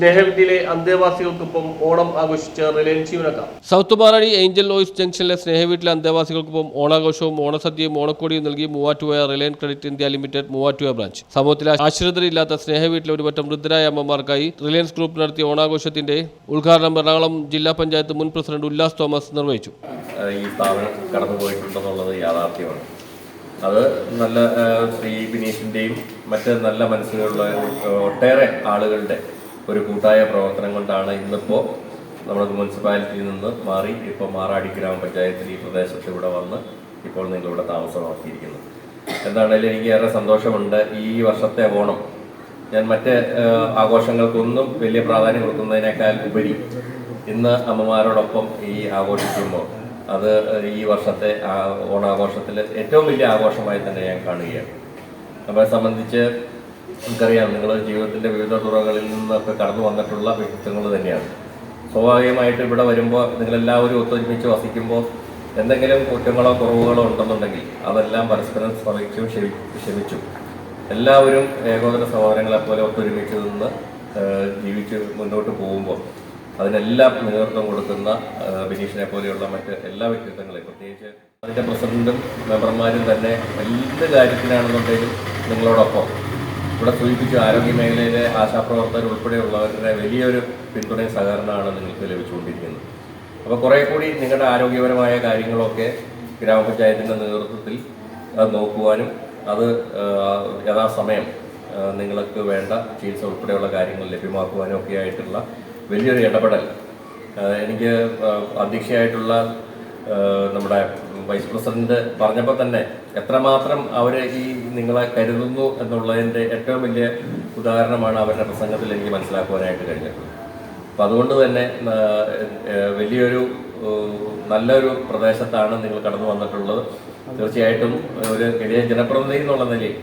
സ്നേഹവിദ്യയിലെ അന്തേവാസികൾക്കൊപ്പം ഓണം ആഘോഷിച്ച റിലയൻസ് ജീവനക്കാർ. സൗത്ത് മാറാടി ഏഞ്ചൽ ലോയിസ് ജംഗ്ഷനിലെ സ്നേഹവീട്ടിലെ അന്തേവാസികൾക്കൊപ്പം ഓണാഘോഷവും ഓണസദ്യയും ഓണക്കോടിയും നൽകി Muvattupuzha Reliance credit India limited Muvattupuzha branch. സമൂഹത്തിലെ ആശ്രിതരില്ലാത്ത സ്നേഹവീട്ടിലെ ഒരുപറ്റം വൃദ്ധരായ അമ്മമാർക്കായി റിലയൻസ് ഗ്രൂപ്പ് നടത്തിയ ഓണാഘോഷത്തിന്റെ ഉദ്ഘാടനം എറണാകുളം ജില്ലാ പഞ്ചായത്ത് മുൻ പ്രസിഡന്റ് ഉല്ലാസ് തോമസ് നിർവഹിച്ചു. ഈ സ്ഥാപനം കടന്നുപോയിട്ടുണ്ടെന്നുള്ളത് യാഥാർത്ഥ്യമാണ്. അത് നല്ല ശ്രീ ബിനീഷിന്റെയും മറ്റ് നല്ല മനസ്സുകളുള്ള ഒട്ടേറെ ആളുകളുടെ ഒരു കൂട്ടായ പ്രവർത്തനം കൊണ്ടാണ് ഇന്നിപ്പോൾ നമ്മുടെ മുനിസിപ്പാലിറ്റിയിൽ നിന്ന് മാറി ഇപ്പോൾ മാറാടി ഗ്രാമപഞ്ചായത്തിൽ ഈ പ്രദേശത്ത് ഇവിടെ വന്ന് ഇപ്പോൾ നിങ്ങളിവിടെ താമസമാക്കിയിരിക്കുന്നത് എന്താണേലും എനിക്ക് ഏറെ സന്തോഷമുണ്ട്. ഈ വർഷത്തെ ഓണം ഞാൻ മറ്റ് ആഘോഷങ്ങൾക്കൊന്നും വലിയ പ്രാധാന്യം കൊടുക്കുന്നതിനേക്കാൾ ഉപരി ഇന്ന് അമ്മമാരോടൊപ്പം ഈ ആഘോഷിക്കുമ്പോൾ അത് ഈ വർഷത്തെ ഓണാഘോഷത്തിൽ ഏറ്റവും വലിയ ആഘോഷമായി തന്നെ ഞാൻ കാണുകയാണ്. നമ്മളെ സംബന്ധിച്ച് നമുക്കറിയാം നിങ്ങൾ ജീവിതത്തിന്റെ വിവിധ തുറകളിൽ നിന്നൊക്കെ കടന്നു വന്നിട്ടുള്ള വ്യക്തിത്വങ്ങൾ തന്നെയാണ്. സ്വാഭാവികമായിട്ട് ഇവിടെ വരുമ്പോൾ നിങ്ങളെല്ലാവരും ഒത്തൊരുമിച്ച് വസിക്കുമ്പോൾ എന്തെങ്കിലും കുറ്റങ്ങളോ കുറവുകളോ ഉണ്ടെന്നുണ്ടെങ്കിൽ അതെല്ലാം പരസ്പരം ക്ഷമി ക്ഷമിച്ചു. എല്ലാവരും ഏകോദര സഹോദരങ്ങളെ പോലെ ഒത്തൊരുമിച്ച് നിന്ന് ജീവിച്ച് മുന്നോട്ട് പോകുമ്പോൾ അതിനെല്ലാം നേതൃത്വം കൊടുക്കുന്ന ബിനീഷിനെ പോലെയുള്ള മറ്റ് എല്ലാ വ്യക്തിത്വങ്ങളെയും പ്രത്യേകിച്ച് അതിന്റെ പ്രസിഡന്റും മെമ്പർമാരും തന്നെ എന്ത് കാര്യത്തിനാണെന്നുണ്ടെങ്കിലും നിങ്ങളോടൊപ്പം. ഇവിടെ സൂചിപ്പിച്ച ആരോഗ്യ മേഖലയിലെ ആശാപ്രവർത്തകർ ഉൾപ്പെടെയുള്ളവരുടെ വലിയൊരു പിന്തുണയും സഹകരണമാണ് നിങ്ങൾക്ക് ലഭിച്ചുകൊണ്ടിരിക്കുന്നത്. അപ്പോൾ കുറേ കൂടി നിങ്ങളുടെ ആരോഗ്യപരമായ കാര്യങ്ങളൊക്കെ ഗ്രാമപഞ്ചായത്തിന്റെ നേതൃത്വത്തിൽ നോക്കുവാനും അത് യഥാസമയം നിങ്ങൾക്ക് വേണ്ട ചികിത്സ ഉൾപ്പെടെയുള്ള കാര്യങ്ങൾ ലഭ്യമാക്കുവാനും ഒക്കെ ആയിട്ടുള്ള വലിയൊരു ഇടപെടൽ. എനിക്ക് അധ്യക്ഷയായിട്ടുള്ള നമ്മുടെ വൈസ് പ്രസിഡന്റ് പറഞ്ഞപ്പോൾ തന്നെ എത്രമാത്രം അവർ ഈ നിങ്ങളെ കരുതുന്നു എന്നുള്ളതിന്റെ ഏറ്റവും വലിയ ഉദാഹരണമാണ് അവരുടെ പ്രസംഗത്തിൽ എനിക്ക് മനസ്സിലാക്കുവാനായിട്ട് കഴിഞ്ഞിട്ടുള്ളത് അപ്പം അതുകൊണ്ട് തന്നെ വലിയൊരു നല്ലൊരു പ്രദേശത്താണ് നിങ്ങൾ കടന്നു വന്നിട്ടുള്ളത്. തീർച്ചയായിട്ടും ഒരു വലിയ ജനപ്രതിനിധി എന്നുള്ള നിലയിൽ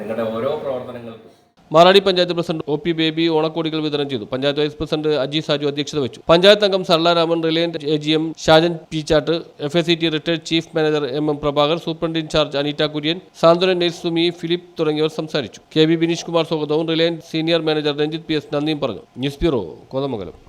നിങ്ങളുടെ ഓരോ പ്രവർത്തനങ്ങൾക്കും Maradi panchayat president O P Baby ഓണക്കോടികൾ വിതരണം ചെയ്തു. പഞ്ചായത്ത് വൈസ് പ്രസിഡന്റ് അജി സാജു അധ്യക്ഷത വെച്ചു പഞ്ചായത്ത് അംഗം സർലാരാമൻ Reliance A G M Shajan Peechatt F S C T retired chief manager M M Prabhakar superintendent incharge Aneeta Kurian Santhwana nice Sumi Philip തുടങ്ങിയവർ സംസാരിച്ചു. K B Bineesh Kumar സ്വാഗതവും Reliance senior manager Ranjith P S നന്ദിയും പറഞ്ഞു. News bureau Kothamangalam.